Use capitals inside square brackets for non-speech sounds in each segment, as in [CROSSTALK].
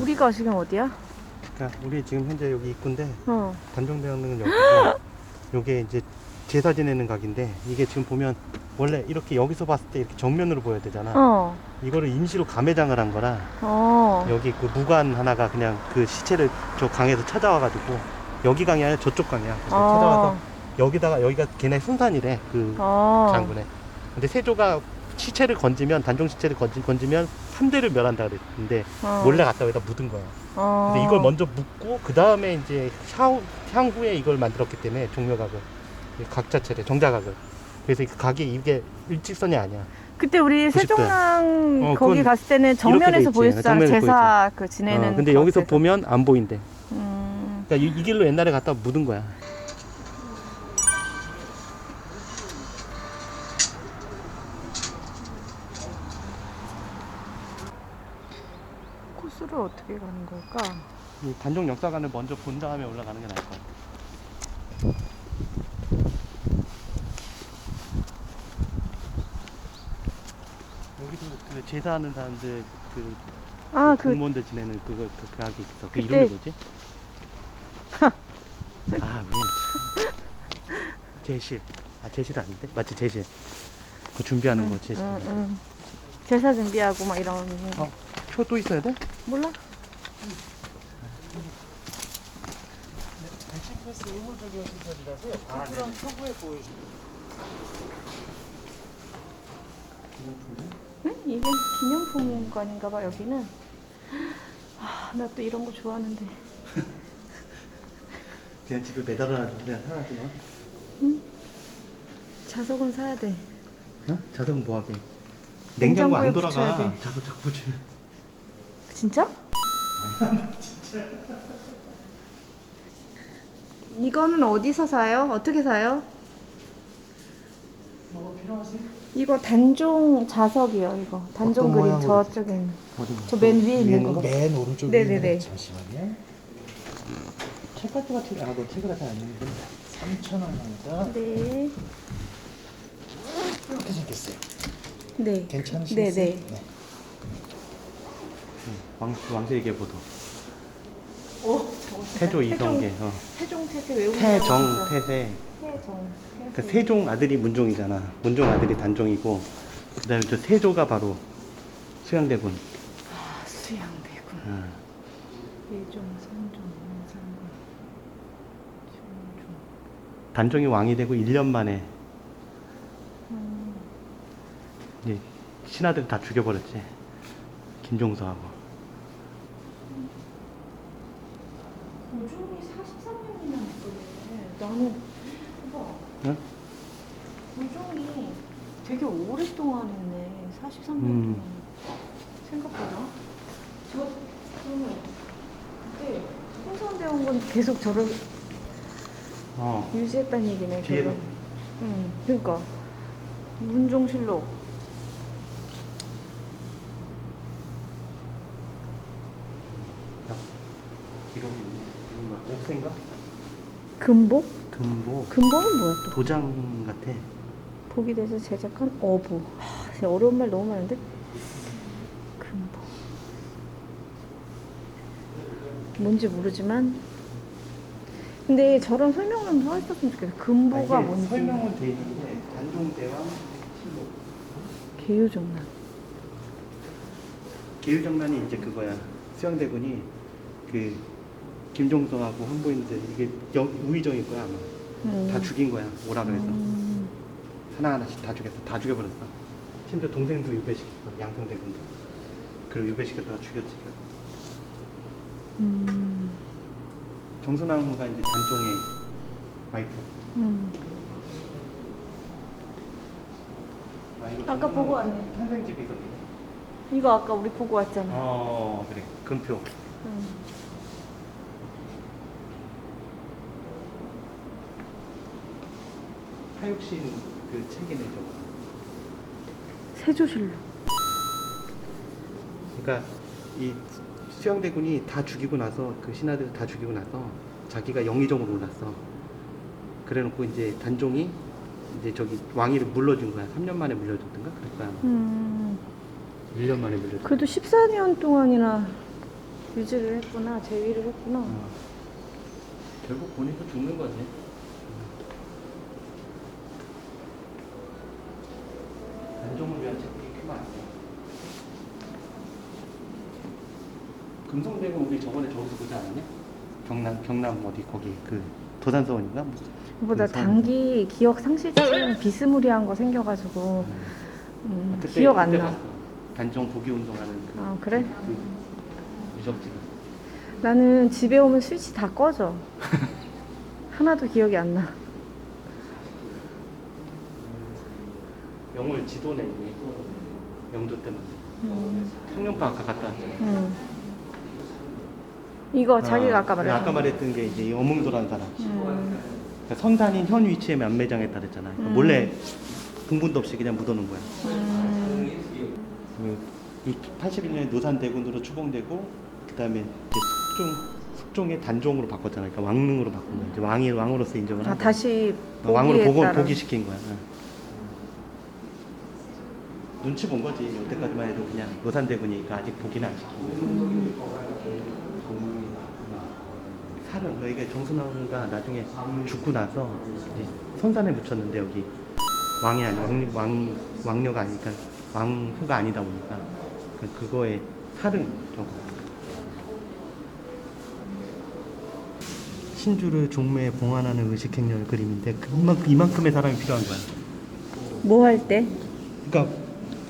우리가 지금 어디야? 그러니까 우리 지금 현재 여기 입구인데 어. 단종대왕릉은 여기고 요게 이제 제사 지내는 각인데 이게 지금 보면 원래 이렇게 여기서 봤을 때 이렇게 정면으로 보여야 되잖아. 어. 이거를 임시로 감회장을 한 거라 어. 여기 그 무관 하나가 그냥 그 시체를 저 강에서 찾아와가지고 여기 강이 아니라 저쪽 강이야. 그래서 어. 찾아와서 여기다가 여기가 걔네 순산이래 그 어. 장군에. 근데 세조가 시체를 건지면 단종 시체를 건지, 건지면 함대를 멸한다 그랬는데 어. 몰래 갔다 여기다 묻은 거야. 어. 근데 이걸 먼저 묻고 그 다음에 이제 향후, 향후에 이걸 만들었기 때문에 종묘각을 이각 자체를 정자각을. 그래서 이 각이 이게 일직선이 아니야. 그때 우리 90도 야. 세종랑 어, 거기 갔을 때는 정면에서. 보였잖아. 제사 그 지내는. 어, 근데 여기서. 보면 안 보인대. 음. 그러니까 이, 이 길로 옛날에 갔다 묻은 거야. 어떻게 가는 걸까? 이 단종 역사관을 먼저 본 다음에 올라가는 게 나을 것 같아. 여기도 그 제사하는 사람들 그 아, 그 공무원들 지내는 그거 그, 그 학이 있어. 그 이름이 뭐지? [LAUGHS] 아, 왜? 제실. 아, 제실 아닌데? 맞지, 제실. 그 준비하는 거 제실. 응, 응. 제사 준비하고 막 이런. 어. 표 또 있어야 돼? 몰라? 아, 네. 응? 이게 기념품관인가 봐, 여기는. 아, 나 또 이런 거 좋아하는데. 그냥 집에 매달아놔도 그냥 하나지 뭐. 자석은 사야 돼. 어? 자동 뭐하게? 냉장고 안 돌아가. 붙여야 돼. 자꾸 자꾸 붙이면. 진짜? 이거는 어디서 사요? 어떻게 사요? 뭐 필요하지? 이거 단종 자석이요, 이거. 단종 어떤 그림 모양으로 저쪽에 있는. 저 맨 위에 있는 거. 맨 오른쪽에 네네네. 있는 잠시만요. 책 같은 거 책, 아, 너 책을 하지 않는데. 3,000원입니다. 네. 이렇게 생겼어요. 네. 괜찮으시겠어요? 네네. 왕, 왕세계 보도. 오, 태조 이성계. 어. 태종 태세 외우는 태정, 거. 태세. 태정. 그 세종 아들이 문종이잖아. 문종 아들이 단종이고, 그다음에 저 세조가 바로 수양대군. 아, 수양대군. 어. 예종, 선종, 영상군, 중종. 단종이 왕이 되고 1년 만에 음, 이제 신하들 다 죽여버렸지. 김종서하고. 고종이 43년이나 했거든. 나는 봐봐. 응? 고종이 되게 오랫동안 했네. 43년 음. 동안. 생각보다. 저 그러면 그때 홍선대원군 계속 저를 어. 유지했다는 얘기네. 뒤에도. 결혼. 응. 그러니까 문종실록. 이거 뭐야? 옥새인가? 금복? 금보. 금복은 뭐야 또? 도장 같아. 복이 돼서 제작한 어부. 하, 진짜 어려운 말 너무 많은데. 금복. 뭔지 모르지만. 근데 저런 설명은 써 있었으면 좋겠어. 금보가 아, 이게 뭔지. 설명은 돼 있는데 단종대왕 실록. 개유정란. 기일정난이 이제 그거야. 수양대군이 그 김종서하고 한보인들 이게 영, 우의정일 거야 아마. 음. 다 죽인 거야 오라 그래서 음. 하나 하나씩 다 죽였어. 다 죽여버렸어. 심지어 동생도 유배시켰어. 양평대군도. 그리고 유배시켰다가 죽였지. 음. 정선왕후가 이제 단종의 와이프. 음. 아까 보고 왔네. 탄생집이거든. 이거 아까 우리 보고 왔잖아. 어 그래 금표. 음. 하육신 그 책이네 저거. 세조실록. 그러니까 이 수양대군이 다 죽이고 나서 그 신하들 다 죽이고 나서 자기가 영의정으로 올랐어. 그래놓고 이제 단종이 이제 저기 왕위를 물러준 거야. 3년 만에 물려줬던가. 아마. 음. 1년 만에 물려줬. 그래도 14년 동안이나 유지를 했구나, 제위를 했구나. 어. 결국 본인도 죽는 거지. 단종을 위한 책들이 꽤 많아요. 금성대는 우리 저번에 저기서 보지 않았냐? 경남 경남 어디 거기 그 도산서원인가? 뭐. 그보다 그 단기 기억 상실증 비스무리한 거 생겨가지고 음, 그때 기억 안 그때 나. 봤어. 단종 보기 운동하는 그, 아 그래? 그 유적지가. 나는 집에 오면 스위치 다 꺼져. [LAUGHS] 하나도 기억이 안 나. 영월 지도네 이게 영도 때문에. 음, 청년파 아까 갔다 왔잖아. 음. 이거 자기가 아 까 말했던. 아까 말했던 게 이제 이 어몽도라는 사람. 음, 그러니까 선산인 현 위치에 만매장했다 그랬잖아. 그러니까 음. 몰래 분분도 없이 그냥 묻어놓은 거야. 음, 그 81년에 노산대군으로 추봉되고 그다음에 이제 숙종 숙종의 단종으로 바꿨잖아. 그러니까 왕릉으로 바꾼 거야. 이제 왕이 왕으로서 인정을 아, 하고 다시 어, 왕으로 보고 따라. 보기시킨 거야. 응. 눈치 본 거지. 여태까지만 해도 그냥 노산대군이니까 아직 보기는 안 시킨 거야. 살은 여기가 정순왕후가 나중에 죽고 나서 이제 선산에 묻혔는데 여기 왕이 아니 왕, 왕 왕녀가 아니니까 왕후가 아니다 보니까 그 그거에 살은 좀 신주를 종묘에 봉안하는 의식 행렬 그림인데 그만큼 이만큼의 사람이 필요한 거야. 뭐 할 때? 그러니까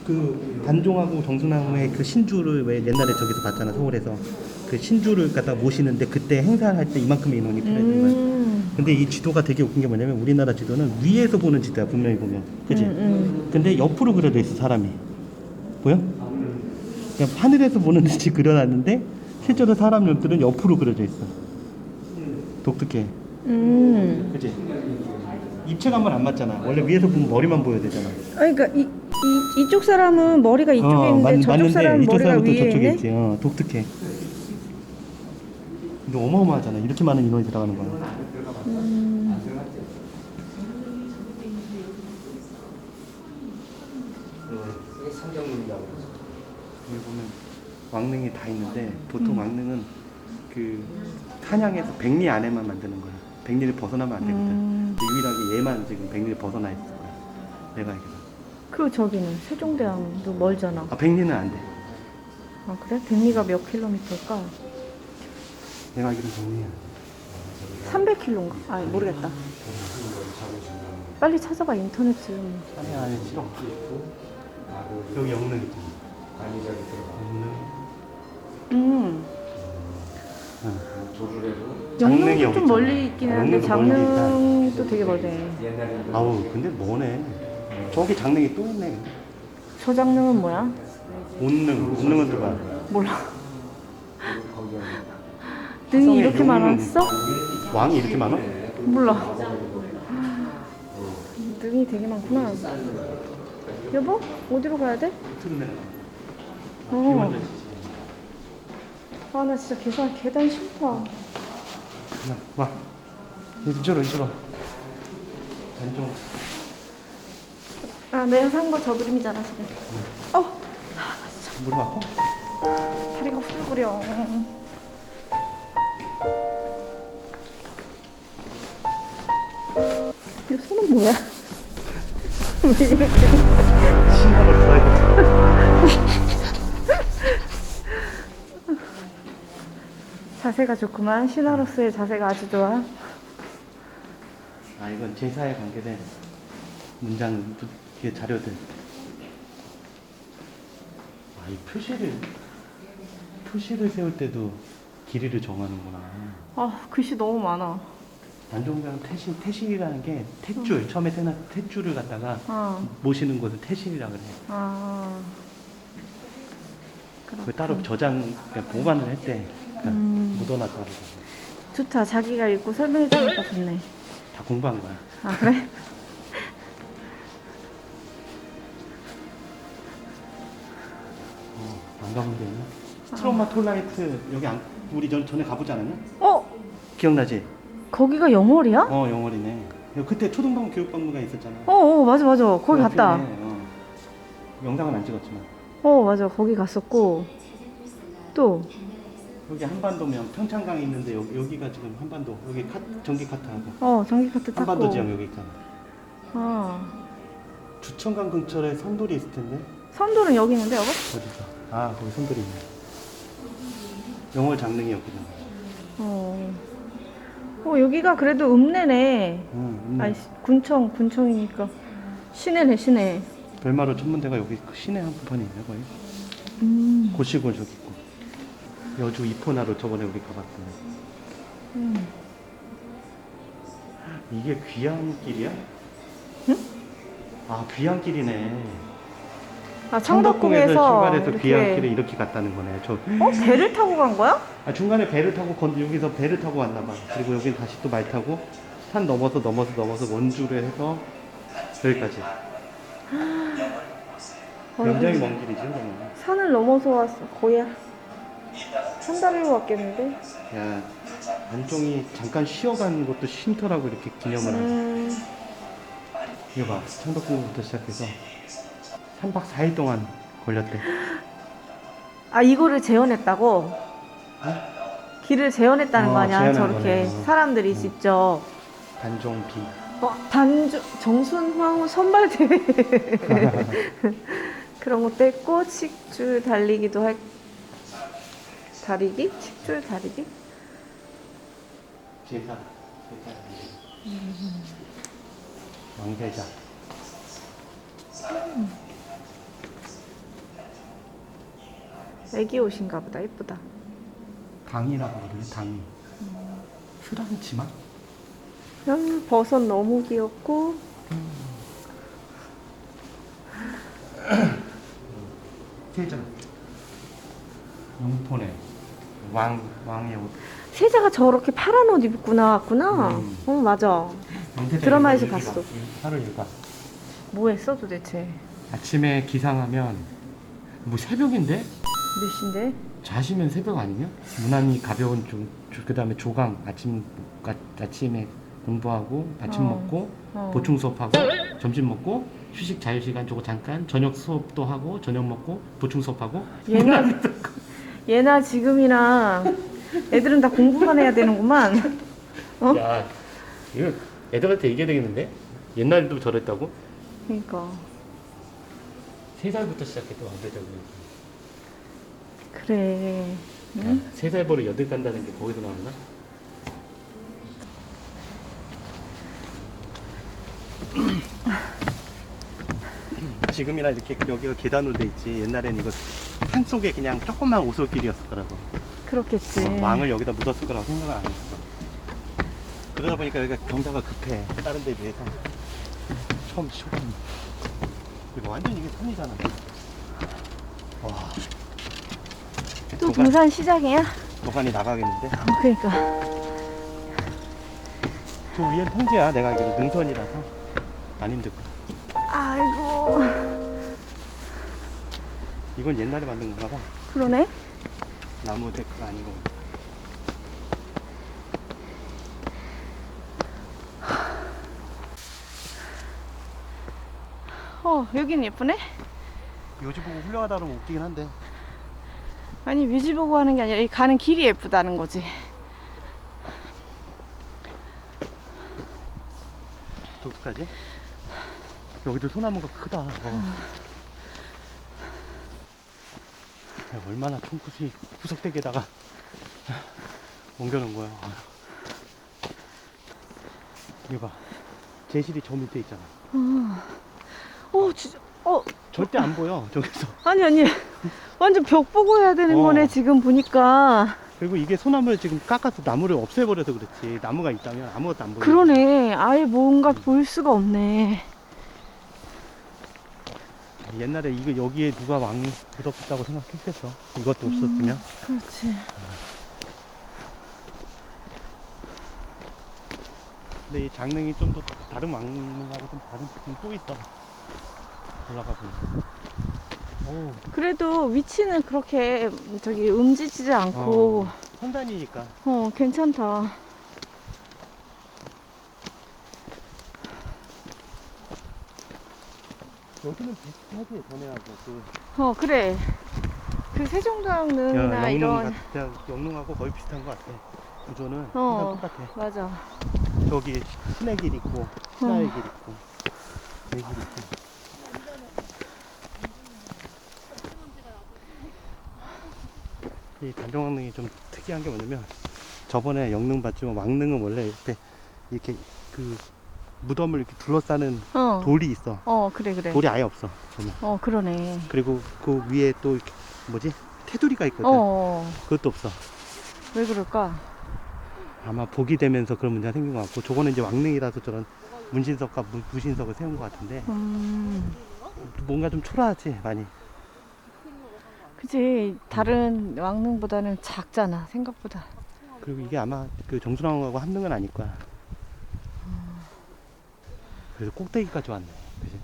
그 단종하고 정순왕후의 그 신주를 왜 옛날에 저기서 봤잖아 서울에서 그 신주를 갖다 모시는데 그때 행사할 때 이만큼의 인원이 필요했던 거야. 음, 근데 이 지도가 되게 웃긴 게 뭐냐면 우리나라 지도는 위에서 보는 지도야 분명히 보면 그지 음, 음. 근데 옆으로 그려져 있어 사람이 보여? 그냥 하늘에서 보는 듯이 그려놨는데 실제로 사람 눈들은 옆으로 그려져 있어 독특해 음. 그지 입체감은 안 맞잖아 원래 위에서 보면 머리만 보여야 되잖아 아니, 그러니까 이, 이 이쪽 사람은 머리가 이쪽에 어, 있는데 맞- 저쪽 맞는데 사람은 이쪽 머리가 사람은 또 위에 저쪽에 있네. 있지 어, 독특해 근데 어마어마하잖아 이렇게 많은 인원이 들어가는 거야 음, 여기 보면 왕릉이 다 있는데 보통 음. 왕릉은 그 한양에서 백리 안에만 만드는 거야. 백리를 벗어나면 안 되거든. 음. 근데 유일하게 얘만 지금 백리를 벗어나 있을 거야. 내가 알기로. 그리고 저기는 세종대왕도 멀잖아. 아 백리는 안 돼. 아 그래? 백리가 몇 킬로미터일까? 내가 알기로 백리야. 300킬로인가? 아 모르겠다. 빨리 찾아봐 인터넷 좀. 한양 안에 싫어. 여기 영릉 있잖아. 영릉. 음. 응. 영릉도 장릉이 여기 좀 있잖아. 멀리 있긴 한데 영릉도 멀리 있다. 장릉도 되게 멀네. 아우 근데 뭐네. 저기 장릉이 또 있네. 저 장릉은 뭐야? 온릉. 온릉은 또 봐. 몰라. 화성의 이렇게. 많았어? 왕이 이렇게 많아? 몰라. 능이 되게 많구나. 여보? 어디로 가야 돼? 어. 아, 나 진짜 계단, 계단 싫다. 그냥 와 이쪽으로 이쪽으로 단종 아, 내가 산 거 저 그림이잖아, 지금. 어, 무릎 아파? 다리가 후들거려. 이 손은 뭐야? 왜 [LAUGHS] 이렇게. 자세가 좋구만. 신하로서의 자세가 아주 좋아. 아 이건 제사에 관계된 문장 뒤에 자료들 아 이 표시를 표시를 세울 때도 길이를 정하는구나 아, 글씨 너무 많아. 단종병 태신 태신이라는 게 탯줄 처음에 태나 탯줄을 갖다가 아, 모시는 곳을 태신이라 그래 아. 그 따로 저장 그러니까 보관을 했대 그러니까 음. 묻어놨다고 좋다. 자기가 읽고 설명해 주니까 좋네. 다 공부한 거야 아, 그래? [LAUGHS] 어, 안 가본 데 있나? 스트로마 톨라이트 여기 안, 우리 전, 전에 가보지 않았냐? 어? 기억나지? 거기가 영월이야? 어 영월이네 그때 초등반 교육박물관 있었잖아 어, 어, 맞아, 맞아. 거기 그 갔다. 어. 영상은 안 찍었지만 어, 맞아. 거기 갔었고. 또, 여기 한반도면 평창강이 있는데 여기, 여기 가 지금 한반도 여기 카, 전기 카트하고 어 전기 카트 탔고. 한반도 지역 여기 있잖아. 어. 주천강 근처에 선돌이 있을 텐데 선돌은 여기 있는데 여보? 어디서? 아 거기 선돌이 있네. 영월 장릉이 여기는. 어. 어 여기가 그래도 읍내네. 응. 음. 시- 군청 군청이니까 시내네 시내. 별마로 천문대가 여기 그 시내 한복판에 있네 거의. 음. 고시골 저기 있고. 여주 이포나로 저번에 우리 가봤던데. 음. 이게 귀향길이야? 응? 아 귀향길이네. 아 창덕궁에서 출발해서 이렇게- 귀향길에 이렇게 갔다는 거네. 저어 배를 타고 간 거야? 아, 중간에 배를 타고 건 여기서 배를 타고 왔나 봐. 그리고 여긴 다시 또 말 타고 산 넘어서 넘어서 넘어서 원주를 해서 여기까지. [GASPS] 굉장히 먼 길이죠. 그러면. 산을 넘어서 왔어 거의 한 달로 왔겠는데. 야 안종이 잠깐 쉬어간 것도 쉼터라고 이렇게 기념을 하네. 음. 이거 봐. 창덕궁부터 시작해서 3박 4일 동안 걸렸대. 아 이거를 재현했다고? 길을 재현했다는 어, 거 아니야? 재현한 저렇게 거네. 어. 사람들이 음. 직접. 단종 비. 어, 단주 정순황후 선발 대회 [LAUGHS] 그런 것도 했고 칙줄 달리기도 할 다리기? 칙줄 다리기? 제사. 왕세자. 애기 옷인가 보다 이쁘다 당이라고 그러네. 당이. 치마? 음, 버섯 너무 귀엽고 세자. 용포네. 왕 왕의 옷. 세자가 저렇게 파란 옷 입고 나왔구나 음. 어 맞아 드라마에서 일가, 봤어. 하루 일과. 뭐 했어 도대체 아침에 기상하면 뭐 새벽인데 몇 시인데? 자시면 새벽 아니냐? 무난히 가벼운 좀그 다음에 조강 아침 아, 아침에 공부하고 아침 어. 먹고 어. 보충 수업하고 점심 먹고 휴식 자유 시간 주고 잠깐 저녁 수업도 하고 저녁 먹고 보충 수업하고 얘나 얘나 지금이나 애들은 다 공부만 해야 되는구만 어? 야 이거 애들한테 얘기해야 되겠는데 옛날에도 저랬다고 그러니까 세 살부터 시작했대 왕대자고 그래. 응? 세살 버릇 여덟 간다는 게 거기서 나왔나? [CLEARS THROAT] 지금이나 이렇게 여기가 계단으로 돼 있지. 옛날에는 이거 산 속에 그냥 조그만 오솔길이었더라고. 그렇겠지. 어, 왕을 여기다 묻었을 거라고 생각을 안 했어. 그러다 보니까 여기가 경사가 급해. 다른 데에 비해서. 처음 초반 그리고 완전 이게 산이잖아. 와 또 도관, 등산 시작이야? 도관이 나가겠는데? 어, 그러니까. 저 위엔 평지야 내가 알기로 능선이라서. 안 힘들 거야. 아이고. 이건 옛날에 만든 건가 봐. 그러네. 나무 데크가 아니고. 어 여긴 예쁘네? 요즘 보고 훌륭하다 그러면 웃기긴 한데 아니 뮤지 보고 하는 게 아니라 이 가는 길이 예쁘다는 거지 어떡하지? 여기도 소나무가 크다 어. 야, 얼마나 총구이 구석대기에다가 옮겨놓은 거야. 이거 봐 제실이 저 밑에 있잖아 어 진짜 어 절대 안 보여 저기서. [LAUGHS] 아니 아니. 완전 벽 보고 해야 되는 어. 거네 지금 보니까. 그리고 이게 소나무를 지금 깎아서 나무를 없애버려서 그렇지. 나무가 있다면 아무것도 안 보여. 그러네. 아예 뭔가 볼 수가 없네. 옛날에 이거 여기에 누가 왕 묻었다고 생각했겠어? 이것도 없었으면? 그렇지. 근데 이 장릉이 좀 더 다른 왕릉하고 좀 다른 느낌이 또 있어 올라가 보니까 오 그래도 위치는 그렇게 저기 음지지지 않고 선단이니까 어 괜찮다 여기는 비슷하지 전에하고 그 어 그래 그 영릉 이런 같아. 영릉하고 거의 비슷한 것 같아. 구조는 어. 똑같아. 맞아. 저기 신의 길 있고 신하의 길 있고 내 길 있고. 이 단종왕릉이 좀 특이한 게 뭐냐면 저번에 영릉 봤지만 왕릉은 원래 이렇게 이렇게 그 무덤을 이렇게 둘러싸는 어. 돌이 있어. 어 그래 그래. 돌이 아예 없어. 보면. 어 그러네. 그리고 그 위에 또 이렇게 뭐지 테두리가 있거든. 어. 그것도 없어. 왜 그럴까? 아마 복이 되면서 그런 문제가 생긴 것 같고 저거는 이제 왕릉이라서 저런 문신석과 무, 무신석을 세운 것 같은데 음. 뭔가 좀 초라하지 많이 그치 다른 왕릉보다는 작잖아 생각보다. 그리고 이게 아마 그 정순왕하고 함릉은 아닐 거야 그래서 꼭대기까지 왔네 그지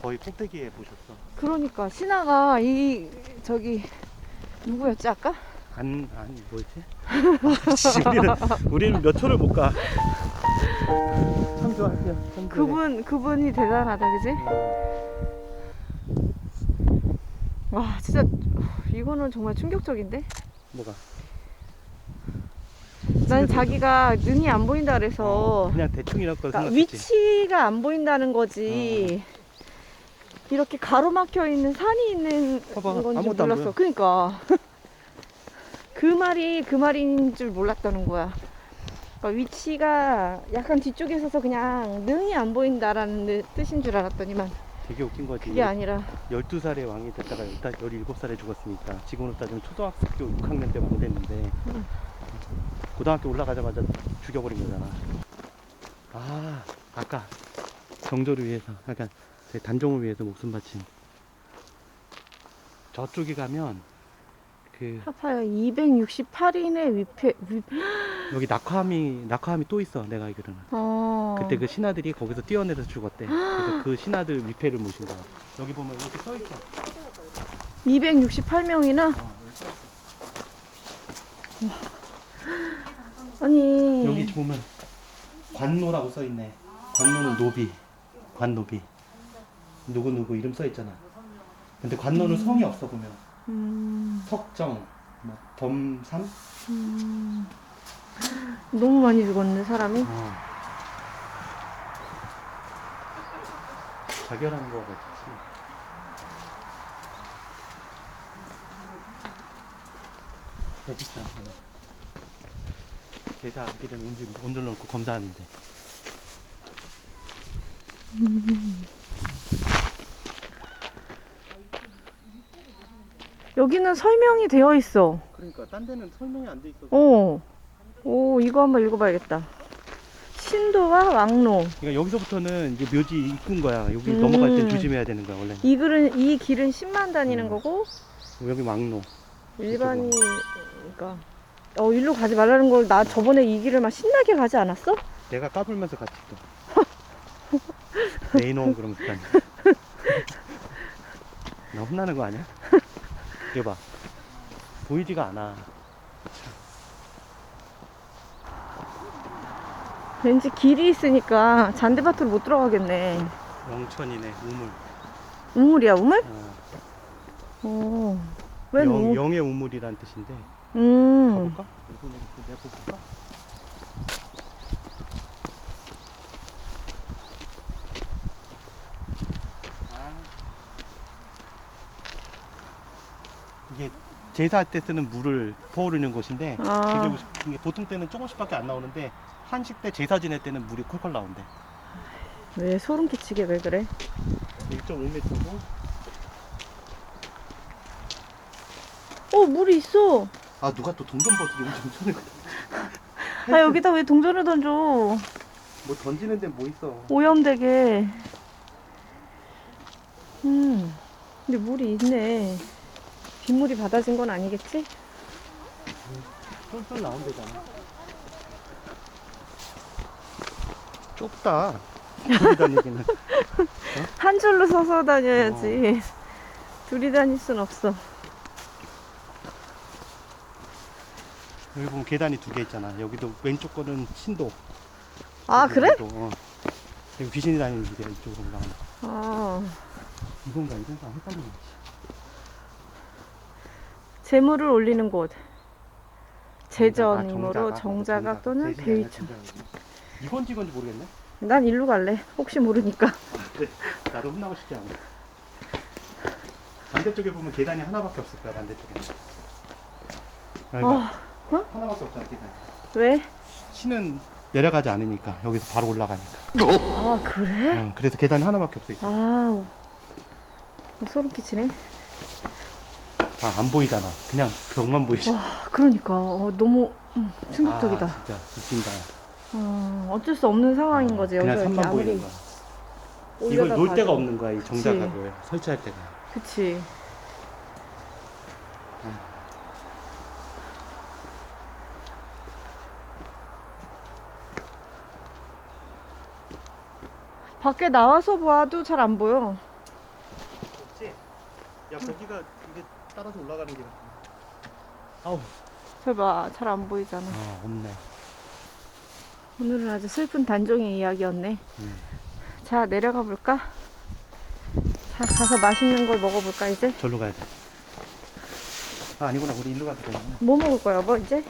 거의 꼭대기에 보셨어 그러니까 신하가 이 저기 누구였지 아까? 안, 아니 뭐였지? 아, 씨, 우리는, 우리는 몇 초를 못 가 참조 할게요 참조 그분 그분이 대단하다 그지? 와 진짜 이거는 정말 충격적인데? 뭐가 난 자기가 눈이 안 보인다 그래서 그냥 대충 이럴 걸 그러니까 생각했지 위치가 안 보인다는 거지. 이렇게 가로막혀 있는 산이 있는 봐봐, 건지 아무것도 안 몰랐어. 보여. 그러니까 [LAUGHS] 그 말이 그 말인 줄 몰랐다는 거야. 그러니까 위치가 약간 뒤쪽에 있어서 그냥 능이 안 보인다라는 느- 뜻인 줄 알았더니만 되게 웃긴 거지 그게 아니라 12살에 왕이 됐다가 17살에 죽었으니까 지금으로 따지면 초등학교 6학년 때 왕 됐는데 고등학교 올라가자마자 죽여버린 거잖아. 아 아까 정조를 위해서 약간 제 단종을 위해서 목숨 바친 저쪽에 가면 그 파파야 268인의 위패 위... 여기 낙화함이 낙화함이 또 있어 내가 알기로는. 어... 그때 그 신하들이 거기서 뛰어내려서 죽었대. 그래서 그 신하들 위패를 모신 거야. 여기 보면 이렇게 써 있어. 268명이나? 아니. 여기 보면 관노라고 써 있네. 관노는 노비, 관노비. 누구 누구 이름 써 있잖아. 근데 관노는 성이 없어 보면. 음... 석정, 뭐 범삼. 음, 너무 많이 죽었네 사람이. 어. 자결한 거 같지. 계좌 앞길은 온줄 온줄 넣고 검사하는데. 여기는 설명이 되어 있어. 그러니까 딴 데는 설명이 안 돼 있어. 어. 오 이거 한번 읽어봐야겠다. 신도와 왕로. 그러니까 여기서부터는 이제 묘지 입군 거야. 여기 음. 넘어갈 땐 조심해야 되는 거야 원래. 이 길은 이 길은 10만 다니는 음. 거고 여기 왕로. 일반이 그러니까 어 일로 가지 말라는 걸 나 저번에 이 길을 막 신나게 가지 않았어? 내가 까불면서 같이 또. 내 이놈 그러면서 다니. 나 혼나는 거 아니야? 이거 봐. 보이지가 않아. 왠지 길이 있으니까 잔디밭으로 못 들어가겠네. 영천이네 우물. 우물이야 우물? 어. 오. 왜 영, 우물? 영의 우물이란 뜻인데. 음. 가볼까? 이거 내가 볼까? 아. 이게 제사할 때 쓰는 물을 퍼오르는 곳인데 아. 게 보통 때는 조금씩밖에 안 나오는데 한식 때 제사 지낼 때는 물이 콜콜 나온대. 왜 소름 끼치게 왜 그래? 1.5m고 어 물이 있어. 아 누가 또 동전 버스 용좀 손을 아 여기다 왜 동전을 던져? 뭐 던지는 데 뭐 있어 오염되게. 음. 근데 물이 있네. 빗물이 받아진 건 아니겠지? 쏠쏠 나온 데잖아 좁다. 둘이 다니기는. 한 줄로 서서 다녀야지. 둘이 다닐 순 없어. 여기 보면 계단이 두 개 있잖아. 여기도 왼쪽 거는 신도 아 그래? 어. 여기 귀신이 다니는 길이야 이쪽으로 올라가는 아 이건가 이건가 헷갈리네. 재물을 올리는 곳. 제전이므로 정자각, 정자각 또는 제신이 아니라 대위청. 정자각이네. 이건 찍은지 모르겠네. 난 일로 갈래. 혹시 모르니까. 그래, [LAUGHS] 나도 혼나고 싶지 않아. 반대쪽에 보면 계단이 하나밖에 없을 거야, 반대쪽에. 여기가 어, 어? 하나밖에 없잖아, 계단이. 왜? 신은 내려가지 않으니까, 여기서 바로 올라가니까. 아, 그래? 응, 그래서 계단이 하나밖에 없어. 있어. 아, 소름 끼치네. 아, 안 보이잖아. 그냥 벽만 보이지. 와, 그러니까. 어, 너무 음, 충격적이다. 아, 진짜, 웃긴다. 어, 어쩔 수 없는 상황인 거지. 그냥 여기서 이렇게 산만 보이는 아무리 거야. 이걸 올려다 놓을 봐도. 데가 없는 거야, 이 정자각을. 설치할 때가. 그치. 밖에 나와서 봐도 잘 안 보여. 그렇지? 야, 거기가 이게 따라서 올라가는 게 같아. 아우. 저 봐, 잘 안 보이잖아. 아, 없네. 오늘은 아주 슬픈 단종의 이야기였네. 음. 자, 내려가 볼까? 자, 가서 맛있는 걸 먹어볼까, 이제? 절로 가야 돼. 아, 아니구나. 우리 일로 가도 되구나. 뭐 먹을 거야, 뭐, 이제?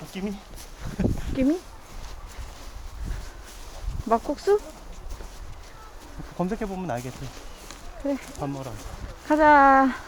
느낌이? 느낌이? 막국수? 검색해보면 알겠지. 그래. 밥 먹으러. 가자.